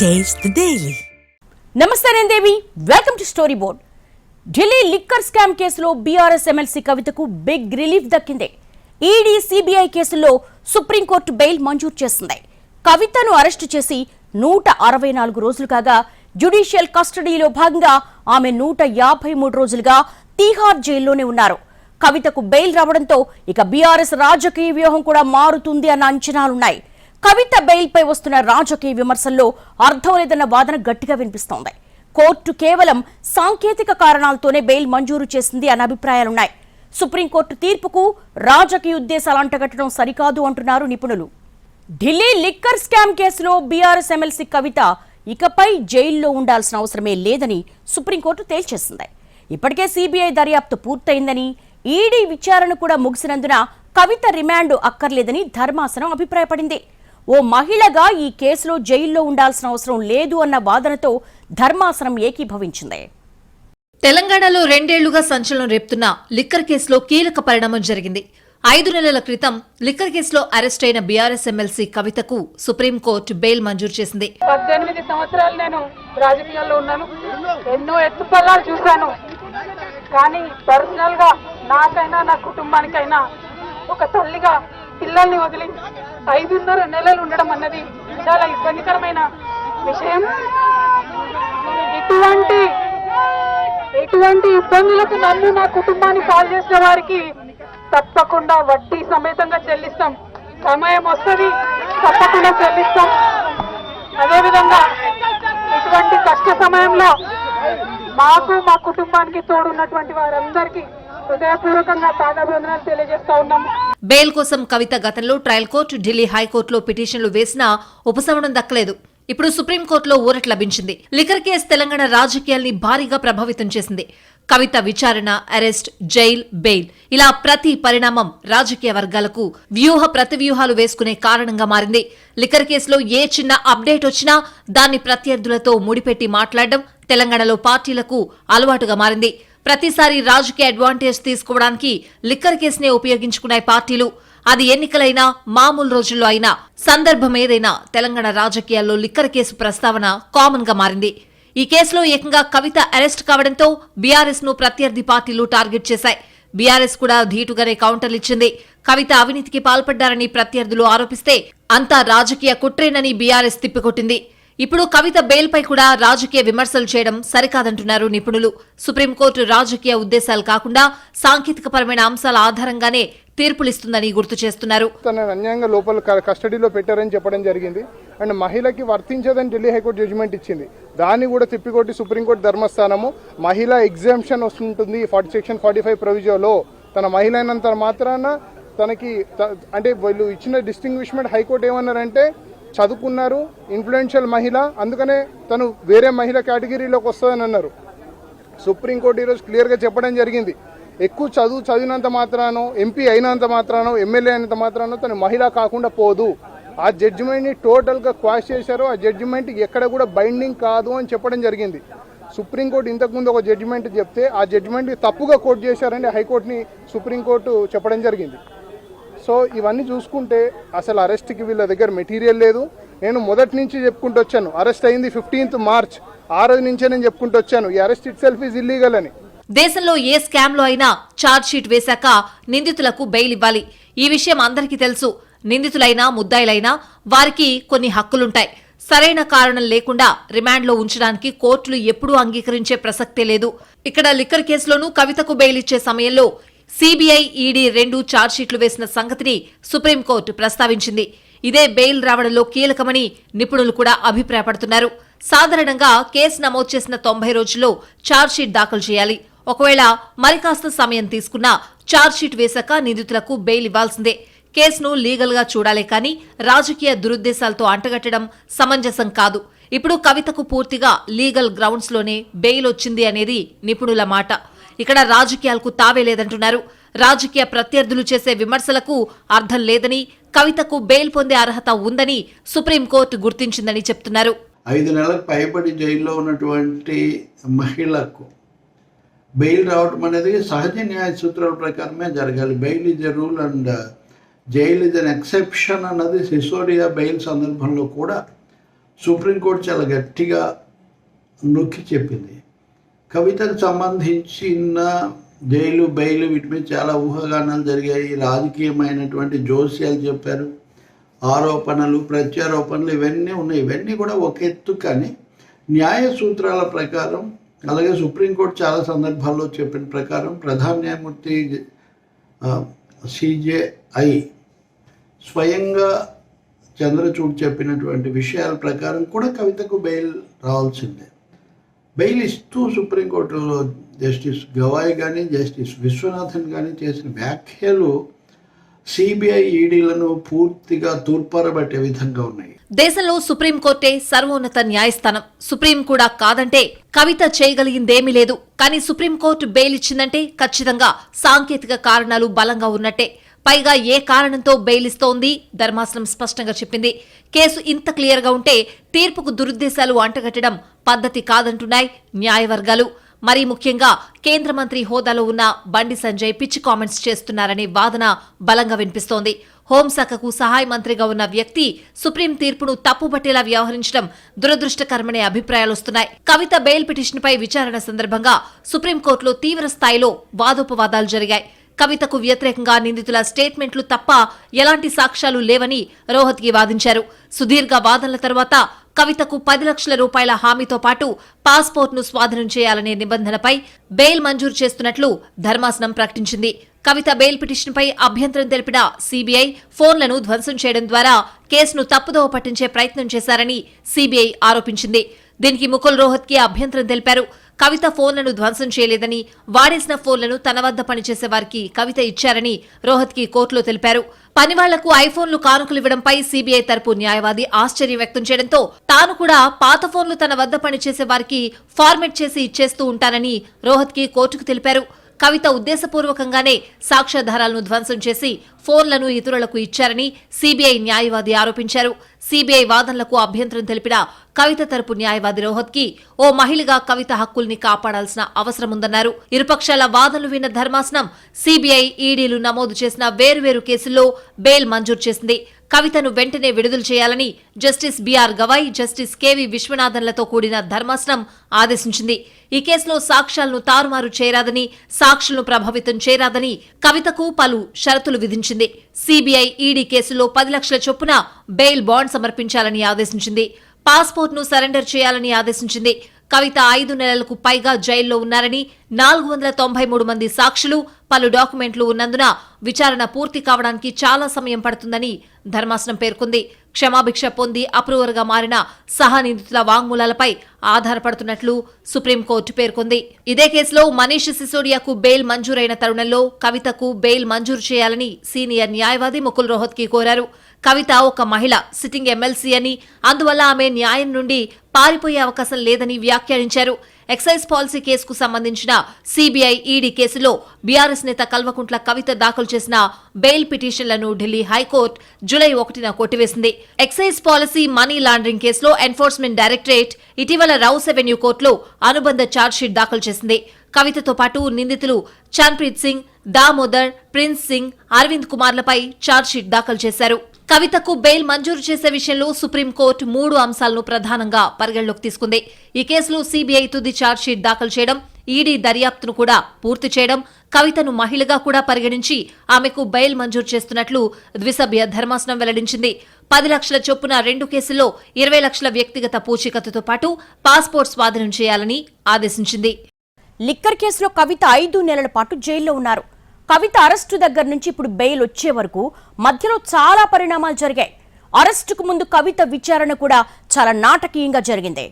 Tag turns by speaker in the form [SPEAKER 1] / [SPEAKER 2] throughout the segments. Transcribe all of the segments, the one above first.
[SPEAKER 1] Taste the
[SPEAKER 2] నమస్తే నేను Devi welcome to story board Delhi liquor scam కేసులో BRS MLC కవితకు బిగ్ రిలీఫ్ దక్కింది. ఈడీ సిబిఐ కేసుల్లో సుప్రీంకోర్టు బెయిల్ మంజూరు చేసింది. కవితను అరెస్టు చేసి నూట అరవై నాలుగు రోజులు కాగా జ్యుడిషియల్ కస్టడీలో భాగంగా ఆమె నూట యాభై మూడు రోజులుగా తీహార్ జైల్లోనే ఉన్నారు. కవితకు బెయిల్ రావడంతో ఇక బీఆర్ఎస్ రాజకీయ వ్యూహం కూడా మారుతుంది అన్న అంచనాలున్నాయి. కవిత బెయిల్పై వస్తున్న రాజకీయ విమర్శల్లో అర్థం లేదన్న వాదన గట్టిగా వినిపిస్తోంది. కోర్టు కేవలం సాంకేతిక కారణాలతోనే బెయిల్ మంజూరు చేసింది అన్న అభిప్రాయాలున్నాయి. సుప్రీంకోర్టు తీర్పుకు రాజకీయ ఉద్దేశాలు అంటగట్టడం సరికాదు అంటున్నారు నిపుణులు. ఢిల్లీ లిక్కర్ స్కామ్ కేసులో బీఆర్ఎస్ ఎమ్మెల్సీ కవిత ఇకపై జైల్లో ఉండాల్సిన అవసరమే లేదని సుప్రీంకోర్టు తేల్చేసింది. ఇప్పటికే సీబీఐ దర్యాప్తు పూర్తయిందని ఈడీ విచారణ కూడా ముగిసినందున కవిత రిమాండ్ అక్కర్లేదని ధర్మాసనం అభిప్రాయపడింది. ఓ మహిళగా ఈ కేసులో జైల్లో ఉండాల్సిన అవసరం లేదు అన్న వాదనతో ధర్మాసనం ఏకీభవించింది.
[SPEAKER 3] తెలంగాణలో రెండేళ్ళుగా సంచలనం రేపుతున్న లిక్కర్ కేసులో కీలక పరిణామం జరిగింది. ఐదు నెలల క్రితం లిక్కర్ కేసులో అరెస్ట్ అయిన బీఆర్ఎస్ ఎమ్మెల్సీ కవితకు సుప్రీంకోర్టు బెయిల్ మంజూరు చేసింది.
[SPEAKER 4] పద్దెనిమిది సంవత్సరాలు నేను రాజకీయాల్లో ఉన్నాను. ఎన్నో ఎత్తుపల్లాలు చూశాను. కానీ పర్సనల్గా నాకైనా నా కుటుంబానికైనా ఒక తల్లిగా పిల్లల్ని వదిలి ఐదున్నర నెలలు ఉండడం అన్నది చాలా ఇబ్బందికరమైన విషయం. ఇటువంటి ఎటువంటి ఇబ్బందులకు నన్ను నా కుటుంబాన్ని పాలు చేసిన వారికి తప్పకుండా వడ్డీ సమేతంగా చెల్లిస్తాం. సమయం వస్తుంది తప్పకుండా చెల్లిస్తాం. అదేవిధంగా ఇటువంటి కష్ట సమయంలో మాకు మా కుటుంబానికి తోడున్నటువంటి వారందరికీ హృదయపూర్వకంగా తాదాభివందనాలు తెలియజేస్తా ఉన్నాము.
[SPEAKER 3] బెయిల్ కోసం కవిత గతంలో ట్రయల్ కోర్టు ఢిల్లీ హైకోర్టులో పిటిషన్లు వేసినా ఉపశమనం దక్కలేదు. ఇప్పుడు సుప్రీంకోర్టులో ఊరట లభించింది. లిఖర్ కేసు తెలంగాణ రాజకీయాల్ని భారీగా ప్రభావితం చేసింది. కవిత విచారణ అరెస్ట్ జైల్ బెయిల్ ఇలా ప్రతి పరిణామం రాజకీయ వర్గాలకు వ్యూహ ప్రతివ్యూహాలు వేసుకునే కారణంగా మారింది. లిఖర్ కేసులో ఏ చిన్న అప్డేట్ వచ్చినా దాన్ని ప్రత్యర్థులతో ముడిపెట్టి మాట్లాడడం తెలంగాణలో పార్టీలకు అలవాటుగా మారింది. ప్రతిసారి రాజకీయ అడ్వాంటేజ్ తీసుకోవడానికి లిక్కర్ కేసునే ఉపయోగించుకున్నాయి పార్టీలు. అది ఎన్నికలైనా మామూలు రోజుల్లో అయినా సందర్భం ఏదైనా తెలంగాణ రాజకీయాల్లో లిక్కర్ కేసు ప్రస్తావన కామన్గా మారింది. ఈ కేసులో ఏకంగా కవిత అరెస్ట్ కావడంతో బీఆర్ఎస్ను ప్రత్యర్థి పార్టీలు టార్గెట్ చేశాయి. బీఆర్ఎస్ కూడా ధీటుగానే కౌంటర్లు ఇచ్చింది. కవిత అవినీతికి పాల్పడ్డారని ప్రత్యర్థులు ఆరోపిస్తే అంతా రాజకీయ కుట్రేనని బీఆర్ఎస్ తిప్పికొట్టింది. ఇప్పుడు కవిత బెయిల్పై కూడా రాజకీయ విమర్శలు చేయడం సరికాదంటున్నారు నిపుణులు. సుప్రీంకోర్టు రాజకీయ ఉద్దేశాలు కాకుండా సాంకేతికపరమైన అంశాల ఆధారంగానే తీర్పులిస్తుందని గుర్తు చేస్తున్నారు.
[SPEAKER 5] తన అన్యాయంగా లోపల కస్టడీలో పెట్టారని చెప్పడం జరిగింది. అండ్ మహిళకి వర్తించదని ఢిల్లీ హైకోర్టు జడ్జిమెంట్ ఇచ్చింది. దాన్ని కూడా తిప్పికొట్టి సుప్రీంకోర్టు ధర్మస్థానము మహిళ ఎగ్జామ్షన్ వస్తుంటుంది ఫార్టీ సెక్షన్ ఫార్టీ ఫైవ్ ప్రొవిజోలో తన మహిళ అయినంత మాత్రాన తనకి అంటే వీళ్ళు ఇచ్చిన డిస్టింగ్విష్మెంట్ హైకోర్టు ఏమన్నారంటే చదువుకున్నారు ఇన్ఫ్లుయెన్షియల్ మహిళ అందుకనే తను వేరే మహిళ కేటగిరీలోకి వస్తుందని అన్నారు. సుప్రీంకోర్టు ఈరోజు క్లియర్గా చెప్పడం జరిగింది. ఎక్కువ చదువు చదివినంత మాత్రానో ఎంపీ అయినంత మాత్రానో ఎమ్మెల్యే అయినంత మాత్రానో తను మహిళ కాకుండా పోదు. ఆ జడ్జిమెంట్ని టోటల్గా క్వాష్ చేశారు. ఆ జడ్జిమెంట్ ఎక్కడ కూడా బైండింగ్ కాదు అని చెప్పడం జరిగింది. సుప్రీంకోర్టు ఇంతకుముందు ఒక జడ్జిమెంట్ చెప్తే ఆ జడ్జిమెంట్ తప్పుగా కోర్టు చేశారని హైకోర్టుని సుప్రీంకోర్టు చెప్పడం జరిగింది. సో ఇవన్నీ చూసుకుంటే అసలు అరెస్ట్కి వీళ్ళ దగ్గర మెటీరియల్ లేదు. నేను మొదటి నుంచి చెప్పుకుంటూ వచ్చాను. అరెస్ట్ అయింది ఫిఫ్టీన్త్ మార్చ్. ఆ రోజు నుంచే నేను చెప్పుకుంటూ వచ్చాను. ఈ arrest itself is illegal అని.
[SPEAKER 3] దేశంలో ఏ స్కామ్లో అయినా ఛార్జ్ షీట్ వేశాక నిందితులకు బెయిల్ ఇవ్వాలి. ఈ విషయం అందరికీ తెలుసు. నిందితులైనా ముద్దాయిలైనా వారికి కొన్ని హక్కులుంటాయి. సరైన కారణం లేకుండా రిమాండ్లో ఉంచడానికి కోర్టులు ఎప్పుడూ అంగీకరించే ప్రసక్తే లేదు. ఇక్కడ లిక్కర్ కేసులోనూ కవితకు బెయిల్ ఇచ్చే సమయంలో సిబిఐ ఈడీ రెండు ఛార్జ్షీట్లు వేసిన సంగతిని సుప్రీంకోర్టు ప్రస్తావించింది. ఇదే బెయిల్ రావడంలో కీలకమని నిపుణులు కూడా అభిప్రాయపడుతున్నారు. సాధారణంగా కేసు నమోదు చేసిన తొంభై రోజుల్లో ఛార్జ్షీట్ దాఖలు చేయాలి. ఒకవేళ మరికాస్త సమయం తీసుకున్నా ఛార్జ్షీట్ వేశాక నిందితులకు బెయిల్ ఇవ్వాల్సిందే. కేసును లీగల్గా చూడాలే కానీ రాజకీయ దురుద్దేశాలతో అంటగట్టడం సమంజసం కాదు. ఇప్పుడు కవితకు పూర్తిగా లీగల్ గ్రౌండ్స్లోనే బెయిల్ వచ్చింది అనేది నిపుణుల మాట. ఇక్కడ రాజకీయాలకు తావే లేదంటున్నారు. రాజకీయ ప్రత్యర్థులు చేసే విమర్శలకు అర్థం లేదని కవితకు బెయిల్ పొందే అర్హత ఉందని సుప్రీంకోర్టు గుర్తించిందని చెప్తున్నారు.
[SPEAKER 6] ఐదు నెలలకు పైబడి జైల్లో ఉన్నటువంటి మహిళకు బెయిల్ రావటం అనేది సహజ న్యాయ సూత్రాల ప్రకారమే జరగాలి. Bail is a rule and jail is an exception అన్నది సిసోడియా బెయిల్ సందర్భంలో కూడా సుప్రీంకోర్టు చాలా గట్టిగా నొక్కి చెప్పింది. కవితకు సంబంధించిన జైలు బెయిలు వీటి మీద చాలా ఊహాగానాలు జరిగాయి. రాజకీయమైనటువంటి జోస్యాలు చెప్పారు. ఆరోపణలు ప్రత్యారోపణలు ఇవన్నీ ఉన్నాయి. ఇవన్నీ కూడా ఒక ఎత్తు కానీ న్యాయ సూత్రాల ప్రకారం అలాగే సుప్రీంకోర్టు చాలా సందర్భాల్లో చెప్పిన ప్రకారం ప్రధాన న్యాయమూర్తి సిజేఐ స్వయంగా చంద్రచూడ్ చెప్పినటువంటి విషయాల ప్రకారం కూడా కవితకు బెయిల్ రావాల్సిందే. బెయిల్ ఇస్తూ సుప్రీంకోర్టులో జస్టిస్ గవాయ్ కానీ జస్టిస్ విశ్వనాథన్ కానీ చేసిన వ్యాఖ్యలు సిబిఐ ఈడీలను పూర్తిగా తూర్పారబట్టే విధంగా ఉన్నాయి.
[SPEAKER 3] దేశంలో సుప్రీంకోర్టే సర్వోన్నత న్యాయస్థానం. సుప్రీం కూడా కాదంటే కవిత చేయగలిగిందేమీ లేదు. కానీ సుప్రీంకోర్టు బెయిల్ ఇచ్చిందంటే ఖచ్చితంగా సాంకేతిక కారణాలు బలంగా ఉన్నట్టే. పైగా ఏ కారణంతో బెయిల్ ఇస్తోంది? ధర్మాసనం స్పష్టంగా చెప్పింది. కేసు ఇంత క్లియర్గా ఉంటే తీర్పుకు దురుద్దేశాలు అంటగట్టడం పద్ధతి కాదంటున్నాయి న్యాయవర్గాలు. మరీ ముఖ్యంగా కేంద్ర మంత్రి హోదాలో ఉన్న బండి సంజయ్ పిచ్చి కామెంట్స్ చేస్తున్నారనే వాదన బలంగా వినిపిస్తోంది. హోంశాఖకు సహాయ మంత్రిగా ఉన్న వ్యక్తి సుప్రీం తీర్పును తప్పుబట్టేలా వ్యవహరించడం దురదృష్టకరమనే అభిప్రాయాలొస్తున్నాయి కవిత బెయిల్ పిటిషన్పై విచారణ సందర్భంగా సుప్రీంకోర్టులో తీవ్ర స్థాయిలో వాదోపవాదాలు జరిగాయి. కవితకు వ్యతిరేకంగా నిందితుల స్టేట్మెంట్లు తప్ప ఎలాంటి సాక్ష్యాలు లేవని రోహత్గి వాదించారు. సుదీర్ఘ వాదనల తర్వాత కవితకు పది లక్షల రూపాయల హామీతో పాటు పాస్పోర్ట్ను స్వాధీనం చేయాలనే నిబంధనపై బెయిల్ మంజూరు చేస్తున్నట్లు ధర్మాసనం ప్రకటించింది. కవిత బెయిల్ పిటిషన్పై అభ్యంతరం తెలిపిన సీబీఐ ఫోన్లను ధ్వంసం చేయడం ద్వారా కేసును తప్పుదోవ పట్టించే ప్రయత్నం చేశారని సీబీఐ ఆరోపించింది. దీనికి ముకుల్ రోహత్కి అభ్యంతరం తెలిపారు. కవిత ఫోన్లను ధ్వంసం చేయలేదని వాడేసిన ఫోన్లను తన వద్ద పనిచేసే వారికి కవిత ఇచ్చారని రోహత్కి కోర్టులో తెలిపారు. పనివాళ్ళకు ఐఫోన్లు కానుకలివ్వడంపై సీబీఐ తరపు న్యాయవాది ఆశ్చర్యం వ్యక్తం చేయడంతో తాను కూడా పాత ఫోన్లు తన వద్ద పనిచేసే వారికి ఫార్మెట్ చేసి ఇచ్చేస్తూ ఉంటానని రోహత్కి కోర్టుకు తెలిపారు. కవిత ఉద్దేశపూర్వకంగానే సాక్ష్యాధారాలను ధ్వంసం చేసి ఫోన్లను ఇతరులకు ఇచ్చారని సీబీఐ న్యాయవాది ఆరోపించారు. సీబీఐ వాదనలకు అభ్యంతరం తెలిపిన కవిత తరపు న్యాయవాది రోహత్కి ఓ మహిళగా కవిత హక్కుల్ని కాపాడాల్సిన అవసరముందన్నారు. ఇరుపక్షాల వాదనలు విన్న ధర్మాసనం సీబీఐ ఈడీలు నమోదు చేసిన వేర్వేరు కేసుల్లో బెయిల్ మంజూరు చేసింది. కవితను వెంటనే విడుదల చేయాలని justice BR Gavai justice KV విశ్వనాథన్లతో కూడిన ధర్మాసనం ఆదేశించింది. ఈ కేసులో సాక్ష్యాలను తారుమారు చేయరాదని సాక్షులను ప్రభావితం చేయరాదని కవితకు పలు షరతులు విధించింది. సీబీఐ ఈడీ కేసులో పది లక్షల చొప్పున బెయిల్ బాండ్ సమర్పించాలని ఆదేశించింది. పాస్పోర్ట్ను సరెండర్ చేయాలని ఆదేశించింది. కవిత ఐదు నెలలకు పైగా జైల్లో ఉన్నారని నాలుగు వందల తొంభై మూడు మంది సాక్షులు పలు డాక్యుమెంట్లు ఉన్నందున విచారణ పూర్తి కావడానికి చాలా సమయం పడుతుందని ధర్మాసనం పేర్కొంది. క్షమాభిక్ష పొంది అప్రూవర్గా మారిన సహనిందితుల వాంగ్మూలాలపై ఆధారపడుతున్నట్లు సుప్రీంకోర్టు పేర్కొంది. ఇదే కేసులో మనీష్ సిసోడియాకు బెయిల్ మంజూరైన తరుణంలో కవితకు బెయిల్ మంజూరు చేయాలని సీనియర్ న్యాయవాది ముకుల్ రోహత్కి కోరారు. కవిత ఒక మహిళ సిట్టింగ్ ఎమ్మెల్సీ అని అందువల్ల ఆమె న్యాయం నుండి పారిపోయే అవకాశం లేదని వ్యాఖ్యానించారు. ఎక్సైజ్ పాలసీ కేసుకు సంబంధించిన సీబీఐ ఈడీ కేసులో బీఆర్ఎస్ నేత కల్వకుంట్ల కవిత దాఖలు చేసిన బెయిల్ పిటిషన్లను ఢిల్లీ హైకోర్టు జులై ఒకటిన కొట్టివేసింది. ఎక్సైజ్ పాలసీ మనీ లాండరింగ్ కేసులో ఎన్ఫోర్స్మెంట్ డైరెక్టరేట్ ఇటీవల రౌస్ ఎవెన్యూ కోర్టులో అనుబంధ ఛార్జ్షీట్ దాఖలు చేసింది. కవితతో పాటు నిందితులు చన్ప్రీత్ సింగ్ దామోదర్ ప్రిన్స్ సింగ్ అరవింద్ కుమార్లపై ఛార్జ్షీట్ దాఖలు చేశారు. కవితకు బెయిల్ మంజూరు చేసే విషయంలో సుప్రీంకోర్టు మూడు అంశాలను ప్రధానంగా పరిగణలోకి తీసుకుంది. ఈ కేసులో సీబీఐ తుది ఛార్జ్షీట్ దాఖలు చేయడం ఈడీ దర్యాప్తును కూడా పూర్తి చేయడం కవితను మహిళగా కూడా పరిగణించి ఆమెకు బెయిల్ మంజూరు చేస్తున్నట్లు ద్విసభ్య ధర్మాసనం వెల్లడించింది. పది లక్షల చొప్పున రెండు కేసుల్లో ఇరవై లక్షల వ్యక్తిగత పూచీకత్తుతో పాటు పాస్పోర్ట్ స్వాధీనం చేయాలని ఆదేశించింది.
[SPEAKER 2] లిక్కర్ కేసులో కవిత ఐదు నెలల పాటు జైల్లో ఉన్నారు. కవిత అరెస్టు దగ్గర నుంచి ఇప్పుడు బెయిల్ వచ్చే వరకు మధ్యలో చాలా పరిణామాలు జరిగాయి. అరెస్టుకు ముందు కవిత విచారణ కూడా చాలా నాటకీయంగా జరిగింది.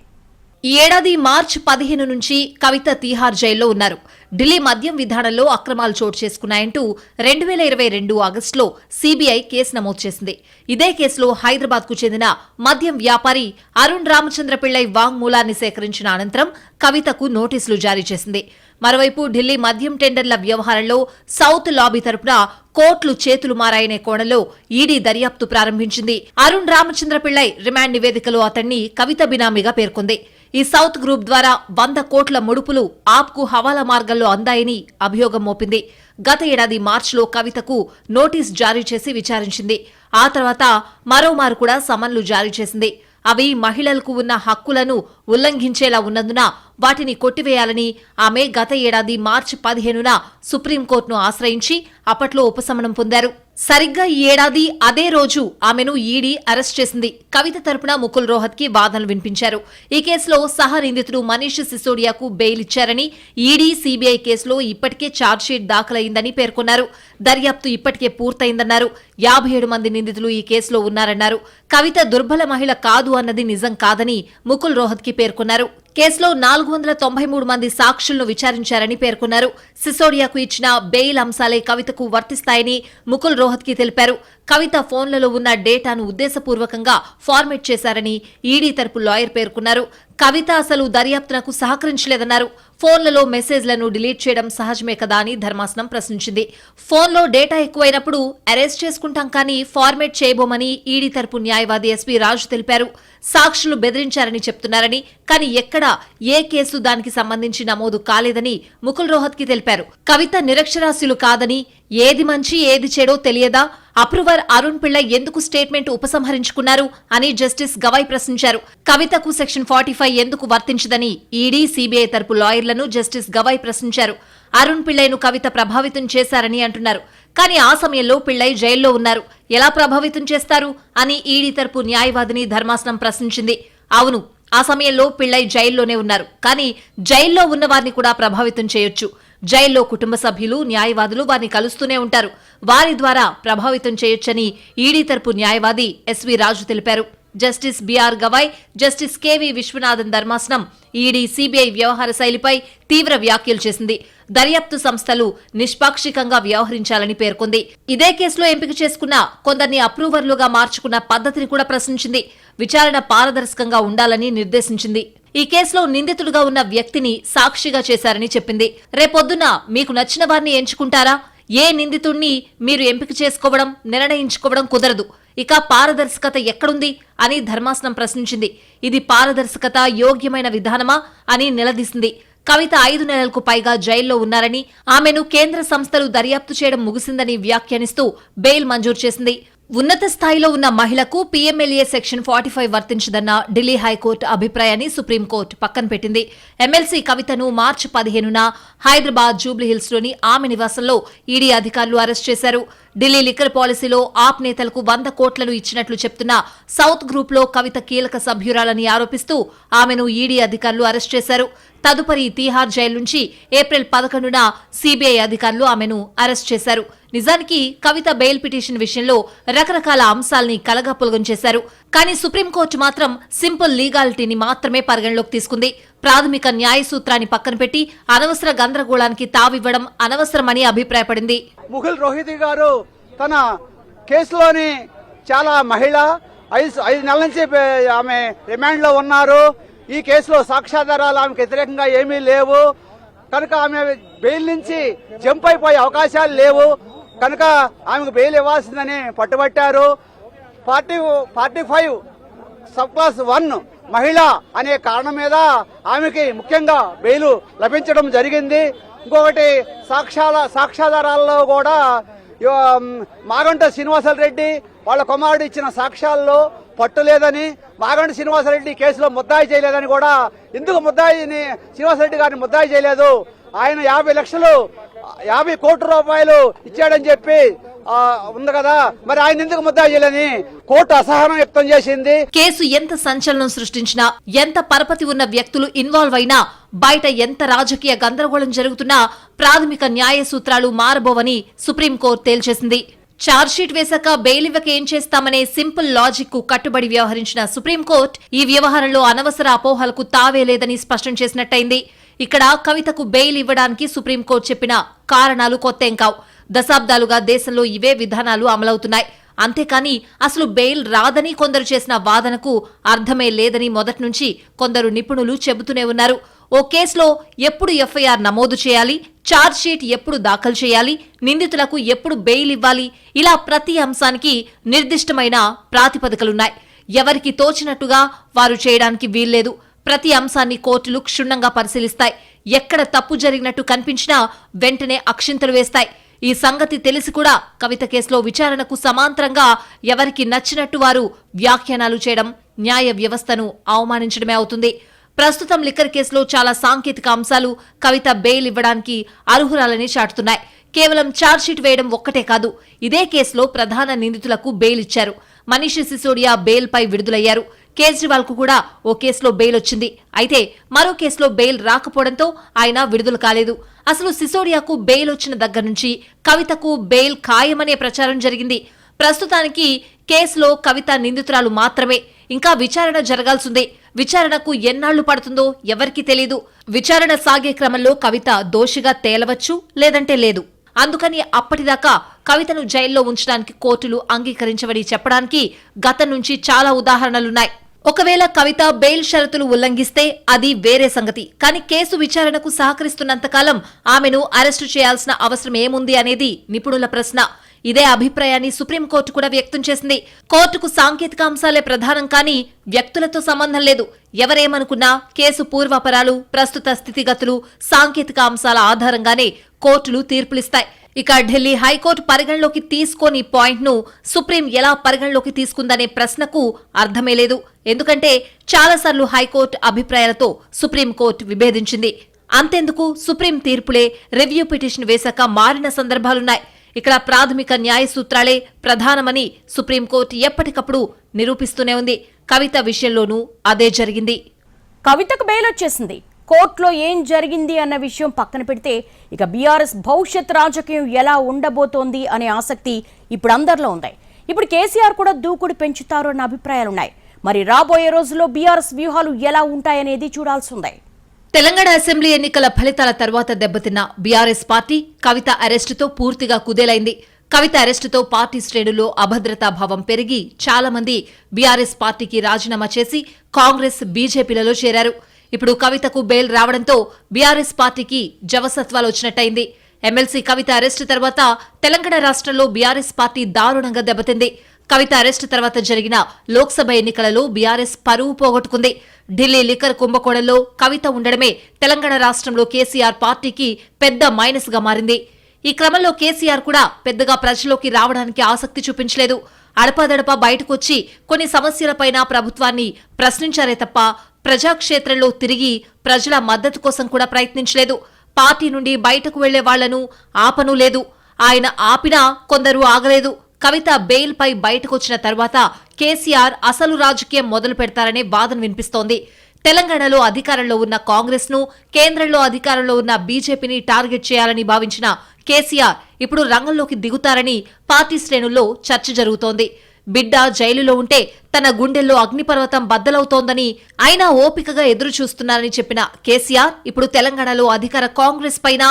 [SPEAKER 3] ఈ ఏడాది మార్చి పదిహేను నుంచి కవిత తీహార్ జైల్లో ఉన్నారు. ఢిల్లీ మద్యం విధానంలో అక్రమాలు చోటు చేసుకున్నాయంటూ రెండు వేల ఇరవై రెండు ఆగస్టులో సీబీఐ కేసు నమోదు చేసింది. ఇదే కేసులో హైదరాబాద్కు చెందిన మద్యం వ్యాపారి అరుణ్ రామచంద్ర పిళ్ళై వాంగ్మూలాన్ని సేకరించిన అనంతరం కవితకు నోటీసులు జారీ చేసింది. మరోవైపు ఢిల్లీ మద్యం టెండర్ల వ్యవహారంలో సౌత్ లాబీ తరపున కోర్టులు చేతులు మారాయనే కోణంలో ఈడీ దర్యాప్తు ప్రారంభించింది. అరుణ్ రామచంద్ర పిళ్ళై రిమాండ్ నివేదికలో అతన్ని కవిత బినామీగా పేర్కొంది. ఈ సౌత్ గ్రూప్ ద్వారా వంద కోట్ల ముడుపులు ఆప్కు హవాలా మార్గంలో అందాయని అభియోగం మోపింది. గత ఏడాది మార్చిలో కవితకు నోటీస్ జారీ చేసి విచారించింది. ఆ తర్వాత మరోమారు కూడా సమన్లు జారీ చేసింది. అవి మహిళలకు ఉన్న హక్కులను ఉల్లంఘించేలా ఉన్నందున వాటిని కొట్టివేయాలని ఆమె గత ఏడాది మార్చి పదిహేనున సుప్రీంకోర్టును ఆశ్రయించి అప్పట్లో ఉపశమనం పొందారు. సరిగ్గా ఈ ఏడాది అదే రోజు ఆమెను ఈడీ అరెస్ట్ చేసింది. కవిత తరపున ముకుల్ రోహత్కి వాదనలు వినిపించారు. ఈ కేసులో సహ నిందితుడు మనీష్ సిసోడియాకు బెయిల్ ఇచ్చారని ఈడీ సీబీఐ కేసులో ఇప్పటికే ఛార్జ్షీట్ దాఖలైందని పేర్కొన్నారు. దర్యాప్తు ఇప్పటికే పూర్తయిందన్నారు. యాభై ఏడు మంది నిందితులు ఈ కేసులో ఉన్నారన్నారు. కవిత దుర్బల మహిళ కాదు అన్నది నిజం కాదని ముకుల్ రోహత్కి పేర్కొన్నారు. కేసులో నాలుగు వందల తొంభై మూడు మంది సాక్షులను విచారించారని పేర్కొన్నారు. సిసోడియాకు ఇచ్చిన బెయిల్ అంశాలే కవితకు వర్తిస్తాయని ముకుల్ రోహత్కి తెలిపారు. కవిత ఫోన్లలో ఉన్న డేటాను ఉద్దేశపూర్వకంగా ఫార్మేట్ చేశారని ఈడీ తరపు లాయర్ పేర్కొన్నారు. కవిత అసలు దర్యాప్తునకు సహకరించలేదన్నారు. ఫోన్లలో మెసేజ్లను డిలీట్ చేయడం సహజమే కదా అని ధర్మాసనం ప్రశ్నించింది. ఫోన్లో డేటా ఎక్కువైనప్పుడు అరెస్ట్ చేసుకుంటాం కానీ ఫార్మేట్ చేయబోమని ఈడీ తరపు న్యాయవాది ఎస్పీ రాజు తెలిపారు. సాక్షులు బెదిరించారని చెప్తున్నారని కానీ ఎక్కడా ఏ కేసు దానికి సంబంధించి నమోదు కాలేదని ముకుల్ రోహత్కి తెలిపారు. కవిత నిరక్షరాస్యులు కాదని ఏది మంచి ఏది చెడో తెలియదా? అప్రూవర్ అరుణ్ పిళ్ళ ఎందుకు స్టేట్మెంట్ ఉపసంహరించుకున్నారు అని జస్టిస్ గవాయ్ ప్రశ్నించారు. కవితకు సెక్షన్ ఫార్టీ ఎందుకు వర్తించదని ఈడీ సీబీఐ తరపు లాయర్లను జస్టిస్ గవాయ్ ప్రశ్నించారు. అరుణ్ పిళ్ళైను కవిత ప్రభావితం చేశారని అంటున్నారు. కానీ ఆ సమయంలో పిళ్ళై జైల్లో ఉన్నారు. ఎలా ప్రభావితం చేస్తారు? అని ఈడీ తరపు న్యాయవాదిని ధర్మాసనం ప్రశ్నించింది. అవును ఆ సమయంలో పిళ్ళై జైల్లోనే ఉన్నారు. కానీ జైల్లో ఉన్నవారిని కూడా ప్రభావితం చేయొచ్చు. జైల్లో కుటుంబ సభ్యులు న్యాయవాదులు వారిని కలుస్తూనే ఉంటారు. వారి ద్వారా ప్రభావితం చేయొచ్చని ఈడీ తరపు న్యాయవాది ఎస్వి రాజు తెలిపారు. Justice BR Gavai justice KV Viswanathan ధర్మాసనం ఈడీ సిబిఐ వ్యవహార శైలిపై తీవ్ర వ్యాఖ్యలు చేసింది. దర్యాప్తు సంస్థలు నిష్పాక్షికంగా వ్యవహరించాలని పేర్కొంది. ఇదే కేసులో ఎంపిక చేసుకున్న కొందరిని అప్రూవర్లుగా మార్చుకున్న పద్ధతిని కూడా ప్రశ్నించింది. విచారణ పారదర్శకంగా ఉండాలని నిర్దేశించింది. ఈ కేసులో నిందితుడుగా ఉన్న వ్యక్తిని సాక్షిగా చేశారని చెప్పింది. రేపొద్దున మీకు నచ్చిన వారిని ఎంచుకుంటారా? ఏ నిందితుణ్ణి మీరు ఎంపిక చేసుకోవడం నిర్ణయించుకోవడం కుదరదు. ఇక పారదర్శకత ఎక్కడుంది అని ధర్మాసనం ప్రశ్నించింది. ఇది పారదర్శకత యోగ్యమైన విధానమా అని నిలదీసింది. కవిత ఐదు నెలలకు పైగా జైల్లో ఉన్నారని ఆమెను కేంద్ర సంస్థలు దర్యాప్తు చేయడం ముగిసిందని వ్యాఖ్యానిస్తూ బెయిల్ మంజూరు చేసింది. ఉన్నత స్థాయిలో ఉన్న మహిళకు పీఎంఎల్ఏ సెక్షన్ ఫార్టీ ఫైవ్ వర్తించదన్న ఢిల్లీ హైకోర్టు అభిప్రాయాన్ని సుప్రీంకోర్టు పక్కన పెట్టింది. ఎమ్మెల్సీ కవితను మార్చి పదిహేనున హైదరాబాద్ జూబ్లీహిల్స్లోని ఆమె నివాసంలో ఈడీ అధికారులు అరెస్ట్ చేశారు. ఢిల్లీ లిక్కర్ పాలసీలో ఆప్ నేతలకు వంద కోట్లను ఇచ్చినట్లు చెప్తున్న సౌత్ గ్రూప్లో కవిత కీలక సభ్యురాలని ఆరోపిస్తూ ఆమెను ఈడీ అధికారులు అరెస్ట్ చేశారు. తదుపరి తీహార్ జైలు నుంచి ఏప్రిల్ పదకొండున సిబిఐ అధికారులు ఆమెను అరెస్ట్ చేశారు. నిజానికి కవిత బెయిల్ పిటిషన్ విషయంలో రకరకాల అంశాల్ని కలగాపులగం చేశారు. కానీ సుప్రీంకోర్టు మాత్రం సింపుల్ లీగాలిటీని మాత్రమే పరిగణలోకి తీసుకుంది. ప్రాథమిక న్యాయ సూత్రాన్ని పక్కన పెట్టి అనవసర గందరగోళానికి తావివ్వడం అనవసరమని అభిప్రాయపడింది.
[SPEAKER 1] ముఖుల్ రోహిత్ గారు తన కేసులోని చాలా మహిళ ఐదు ఐదు నెలల నుంచి ఆమె రిమాండ్లో ఉన్నారు. ఈ కేసులో సాక్ష్యాధారాలు ఆమెకు వ్యతిరేకంగా ఏమీ లేవు. కనుక ఆమె బెయిల్ నుంచి జంప్ అయిపోయే అవకాశాలు లేవు. కనుక ఆమెకు బెయిల్ ఇవ్వాల్సిందని పట్టుబట్టారు. Forty forty five sub class one మహిళ అనే కారణం మీద ఆమెకి ముఖ్యంగా బెయిల్ లభించడం జరిగింది. ఇంకొకటి సాక్ష్యాల సాక్ష్యాధారాల్లో కూడా మాగంట శ్రీనివాసరెడ్డి వాళ్ళ కుమారుడు ఇచ్చిన సాక్ష్యాల్లో పట్టు లేదని మాగంట శ్రీనివాసరెడ్డి కేసులో ముద్దాయి చేయలేదని కూడా ఎందుకు ముద్దాయిని శ్రీనివాసరెడ్డి గారిని ముద్దాయి చేయలేదు. ఆయన యాభై లక్షలు యాభై కోట్ల రూపాయలు ఇచ్చాడని చెప్పి ఉంది కదా. మరి ఆయన ఎందుకు ముద్దాయి చేయలేని? కోర్టు అసహనం వ్యక్తం చేసింది.
[SPEAKER 3] కేసు ఎంత సంచలనం సృష్టించినా ఎంత పరపతి ఉన్న వ్యక్తులు ఇన్వాల్వ్ అయినా బయట ఎంత రాజకీయ గందరగోళం జరుగుతున్నా ప్రాథమిక న్యాయ సూత్రాలు మారబోవని సుప్రీంకోర్టు తేల్చేసింది. ఛార్జ్షీట్ వేశాక బెయిల్ ఇవ్వక ఏం చేస్తామనే సింపుల్ లాజిక్కు కట్టుబడి వ్యవహరించిన సుప్రీంకోర్టు ఈ వ్యవహారంలో అనవసర అపోహలకు తావే లేదని స్పష్టం చేసినట్టయింది. ఇక్కడ కవితకు బెయిల్ ఇవ్వడానికి సుప్రీంకోర్టు చెప్పిన కారణాలు కొత్తేం కావు. దశాబ్దాలుగా దేశంలో ఇవే విధానాలు అమలవుతున్నాయి. అంతేకాని అసలు బెయిల్ రాదని కొందరు చేసిన వాదనకు అర్థమే లేదని మొదటి నుంచి కొందరు నిపుణులు చెబుతూనే ఉన్నారు. ఓ కేసులో ఎప్పుడు ఎఫ్ఐఆర్ నమోదు చేయాలి? షీట్ ఎప్పుడు దాఖలు చేయాలి? నిందితులకు ఎప్పుడు బెయిల్ ఇవ్వాలి? ఇలా ప్రతి అంశానికి నిర్దిష్టమైన ప్రాతిపదికలున్నాయి. ఎవరికి తోచినట్టుగా వారు చేయడానికి వీల్లేదు. ప్రతి అంశాన్ని కోర్టులు క్షుణ్ణంగా పరిశీలిస్తాయి. ఎక్కడ తప్పు జరిగినట్టు కనిపించినా వెంటనే అక్షింతలు వేస్తాయి. ఈ సంగతి తెలిసి కూడా కవిత కేసులో విచారణకు సమాంతరంగా ఎవరికి నచ్చినట్టు వారు వ్యాఖ్యానాలు చేయడం న్యాయ వ్యవస్థను అవమానించడమే అవుతుంది. ప్రస్తుతం లిక్కర్ కేసులో చాలా సాంకేతిక అంశాలు కవిత బెయిల్ ఇవ్వడానికి అర్హురాలని చాటుతున్నాయి. కేవలం ఛార్జ్షీట్ వేయడం ఒక్కటే కాదు ఇదే కేసులో ప్రధాన నిందితులకు బెయిల్ ఇచ్చారు. మనీష్ సిసోడియా బెయిల్పై విడుదలయ్యారు. కేజ్రీవాల్కు కూడా ఓ కేసులో బెయిల్ వచ్చింది. అయితే మరో కేసులో బెయిల్ రాకపోవడంతో ఆయన విడుదల కాలేదు. అసలు సిసోడియాకు బెయిల్ వచ్చిన దగ్గర నుంచి కవితకు బెయిల్ ఖాయమనే ప్రచారం జరిగింది. ప్రస్తుతానికి కేసులో కవిత నిందితురాలు మాత్రమే. ఇంకా విచారణ జరగాల్సిందే. విచారణకు ఎన్నాళ్ళు పడుతుందో ఎవరికీ తెలియదు విచారణ సాగే క్రమంలో కవిత దోషిగా తేలవచ్చు లేదంటే లేదు. అందుకని అప్పటిదాకా కవితను జైల్లో ఉంచడానికి కోర్టులు అంగీకరించవని చెప్పడానికి గతం నుంచి చాలా ఉదాహరణలున్నాయి. ఒకవేళ కవిత బెయిల్ షరతులు ఉల్లంఘిస్తే అది వేరే సంగతి. కానీ కేసు విచారణకు సహకరిస్తున్నంతకాలం ఆమెను అరెస్టు చేయాల్సిన అవసరం ఏముంది అనేది నిపుణుల ప్రశ్న. ఇదే అభిప్రాయాన్ని సుప్రీంకోర్టు కూడా వ్యక్తం చేసింది. కోర్టుకు సాంకేతిక అంశాలే ప్రధానం కానీ వ్యక్తులతో సంబంధం లేదు. ఎవరేమనుకున్నా కేసు పూర్వాపరాలు ప్రస్తుత స్థితిగతులు సాంకేతిక అంశాల ఆధారంగానే కోర్టులు తీర్పులిస్తాయి. ఇక ఢిల్లీ హైకోర్టు పరిగణలోకి తీసుకోని పాయింట్ను సుప్రీం ఎలా పరిగణలోకి తీసుకుందనే ప్రశ్నకు అర్థమే లేదు. ఎందుకంటే చాలాసార్లు హైకోర్టు అభిప్రాయాలతో సుప్రీంకోర్టు విభేదించింది. అంతెందుకు? సుప్రీం తీర్పులే రివ్యూ పిటిషన్ వేశాక మారిన సందర్భాలున్నాయి. ఇక్కడ ప్రాథమిక న్యాయ సూత్రాలే ప్రధానమని సుప్రీంకోర్టు ఎప్పటికప్పుడు నిరూపిస్తూనే ఉంది. కవిత విషయంలోనూ అదే జరిగింది.
[SPEAKER 2] కవితకు బెయిల్ వచ్చేసింది కోర్టులో ఏం జరిగింది అన్న విషయం పక్కన పెడితే ఇక బీఆర్ఎస్ భవిష్యత్ రాజకీయం ఎలా ఉండబోతోంది అనే ఆసక్తి ఇప్పుడు అందరిలో ఉంది. ఇప్పుడు కేసీఆర్ కూడా దూకుడు పెంచుతారు అన్న అభిప్రాయాలున్నాయి. మరి రాబోయే రోజుల్లో బీఆర్ఎస్ వ్యూహాలు ఎలా ఉంటాయనేది చూడాల్సి ఉంది.
[SPEAKER 3] తెలంగాణ అసెంబ్లీ ఎన్నికల ఫలితాల తర్వాత దెబ్బతిన్న బీఆర్ఎస్ పార్టీ కవిత అరెస్టుతో పూర్తిగా కుదేలైంది. కవిత అరెస్టుతో పార్టీ శ్రేణుల్లో అభద్రతా భావం పెరిగి చాలా మంది బీఆర్ఎస్ పార్టీకి రాజీనామా చేసి కాంగ్రెస్ బీజేపీలలో చేరారు. ఇప్పుడు కవితకు బెయిల్ రావడంతో బీఆర్ఎస్ పార్టీకి జవసత్వాలు వచ్చినట్టయింది. ఎమ్మెల్సీ కవిత అరెస్టు తర్వాత తెలంగాణ రాష్ట్రంలో బీఆర్ఎస్ పార్టీ దారుణంగా దెబ్బతింది. కవిత అరెస్టు తర్వాత జరిగిన లోక్సభ ఎన్నికలలో బీఆర్ఎస్ పరువు పోగొట్టుకుంది. ఢిల్లీ లిక్కర్ కుంభకోణంలో కవిత ఉండడమే తెలంగాణ రాష్ట్రంలో కేసీఆర్ పార్టీకి పెద్ద మైనస్గా మారింది. ఈ క్రమంలో కేసీఆర్ కూడా పెద్దగా ప్రజల్లోకి రావడానికి ఆసక్తి చూపించలేదు. అడపాదడపా బయటకొచ్చి కొన్ని సమస్యలపైన ప్రభుత్వాన్ని ప్రశ్నించారే తప్ప ప్రజాక్షేత్రంలో తిరిగి ప్రజల మద్దతు కోసం కూడా ప్రయత్నించలేదు. పార్టీ నుండి బయటకు వెళ్ళే వాళ్ళను ఆపనూ లేదు. ఆయన ఆపినా కొందరు ఆగలేదు. కవిత బెయిల్పై బయటకొచ్చిన తర్వాత కేసీఆర్ అసలు రాజకీయం మొదలు పెడతారనే వాదన వినిపిస్తోంది. తెలంగాణలో అధికారంలో ఉన్న కాంగ్రెస్ను కేంద్రంలో అధికారంలో ఉన్న బీజేపీని టార్గెట్ చేయాలని భావించిన కేసీఆర్ ఇప్పుడు రంగంలోకి దిగుతారని పార్టీ శ్రేణుల్లో చర్చ జరుగుతోంది. బిడ్డ జైలులో ఉంటే తన గుండెల్లో అగ్నిపర్వతం బద్దలవుతోందని అయినా ఓపికగా ఎదురు చూస్తున్నారని చెప్పిన కేసీఆర్ ఇప్పుడు తెలంగాణలో అధికార కాంగ్రెస్ పైన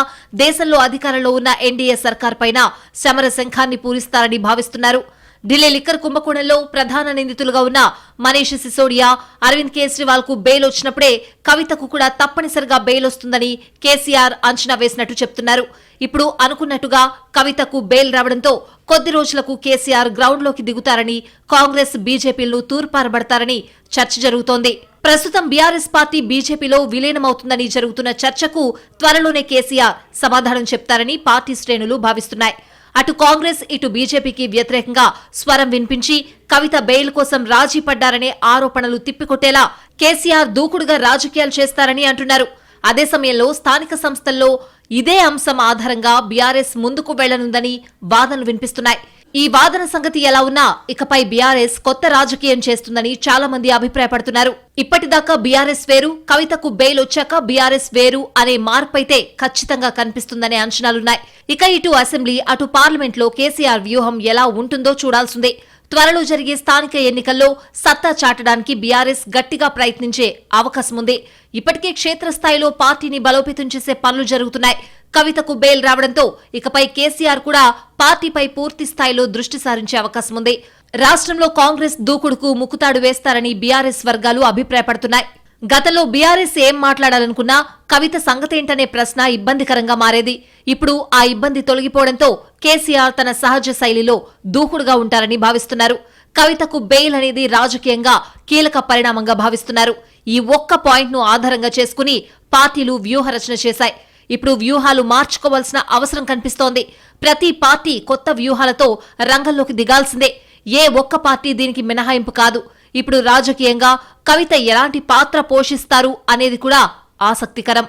[SPEAKER 3] దేశంలో అధికారంలో ఉన్న ఎన్డీఏ సర్కార్ పైన సమర శంఖాన్ని పూరిస్తారని భావిస్తున్నారు. ఢిల్లీ లిక్కర్ కుంభకోణంలో ప్రధాన నిందితులుగా ఉన్న మనీష్ సిసోడియా అరవింద్ కేజ్రీవాల్కు బెయిల్ వచ్చినప్పుడే కవితకు కూడా తప్పనిసరిగా బెయిల్ వస్తుందని కేసీఆర్ అంచనా వేసినట్టు చెప్తున్నారు. ఇప్పుడు అనుకున్నట్టుగా కవితకు బెయిల్ రావడంతో కొద్ది రోజులకు కేసీఆర్ గ్రౌండ్లోకి దిగుతారని కాంగ్రెస్ బీజేపీలను తూర్పారబడతారని చర్చ జరుగుతోంది. ప్రస్తుతం బీఆర్ఎస్ పార్టీ బీజేపీలో విలీనమవుతుందని జరుగుతున్న చర్చకు త్వరలోనే కేసీఆర్ సమాధానం చెప్తారని పార్టీ శ్రేణులు భావిస్తున్నాయి. అటు కాంగ్రెస్ ఇటు బీజేపీకి వ్యతిరేకంగా స్వరం వినిపించి కవిత బెయిల్ కోసం రాజీ పడ్డారనే ఆరోపణలు తిప్పికొట్టేలా కేసీఆర్ దూకుడుగా రాజకీయాలు చేస్తారని అంటున్నారు. అదే సమయంలో స్థానిక సంస్థల్లో ఇదే అంశం ఆధారంగా బీఆర్ఎస్ ముందుకు వెళ్ళనుందని వాదనలు వినిపిస్తున్నాయి. ఈ వాదన సంగతి ఎలా ఉన్నా ఇకపై బీఆర్ఎస్ కొత్త రాజకీయం చేస్తుందని చాలా మంది అభిప్రాయపడుతున్నారు. ఇప్పటిదాకా బీఆర్ఎస్ వేరు కవితకు బెయిల్ వచ్చాక బీఆర్ఎస్ వేరు అనే మార్పైతే ఖచ్చితంగా కనిపిస్తుందనే అంచనాలున్నాయి. ఇక ఇటు అసెంబ్లీ అటు పార్లమెంట్లో కేసీఆర్ వ్యూహం ఎలా ఉంటుందో చూడాల్సిందే. త్వరలో జరిగే స్థానిక ఎన్నికల్లో సత్తా చాటడానికి బీఆర్ఎస్ గట్టిగా ప్రయత్నించే అవకాశం ఉంది ఇప్పటికే క్షేత్రస్థాయిలో పార్టీని బలోపేతం చేసే పనులు జరుగుతున్నాయి. కవితకు బెయిల్ రావడంతో ఇకపై కేసీఆర్ కూడా పార్టీపై పూర్తి స్థాయిలో దృష్టి సారించే అవకాశం ఉంది రాష్ట్రంలో కాంగ్రెస్ దూకుడుకు ముక్కుతాడు వేస్తారని బీఆర్ఎస్ వర్గాలు అభిప్రాయపడుతున్నాయి. గతంలో బీఆర్ఎస్ ఏం మాట్లాడాలనుకున్నా కవిత సంగతేంటనే ప్రశ్న ఇబ్బందికరంగా మారేది. ఇప్పుడు ఆ ఇబ్బంది తొలగిపోవడంతో కేసీఆర్ తన సహజ శైలిలో దూకుడుగా ఉంటారని భావిస్తున్నారు. కవితకు బెయిల్ అనేది రాజకీయంగా కీలక పరిణామంగా భావిస్తున్నారు. ఈ ఒక్క పాయింట్ను ఆధారంగా చేసుకుని పార్టీలు వ్యూహరచన చేశాయి. ఇప్పుడు వ్యూహాలు మార్చుకోవాల్సిన అవసరం కనిపిస్తోంది. ప్రతి పార్టీ కొత్త వ్యూహాలతో రంగంలోకి దిగాల్సిందే. ఏ ఒక్క పార్టీ దీనికి మినహాయింపు కాదు. ఇప్పుడు రాజకీయంగా కవిత ఎలాంటి పాత్ర పోషిస్తారు అనేది కూడా ఆసక్తికరం.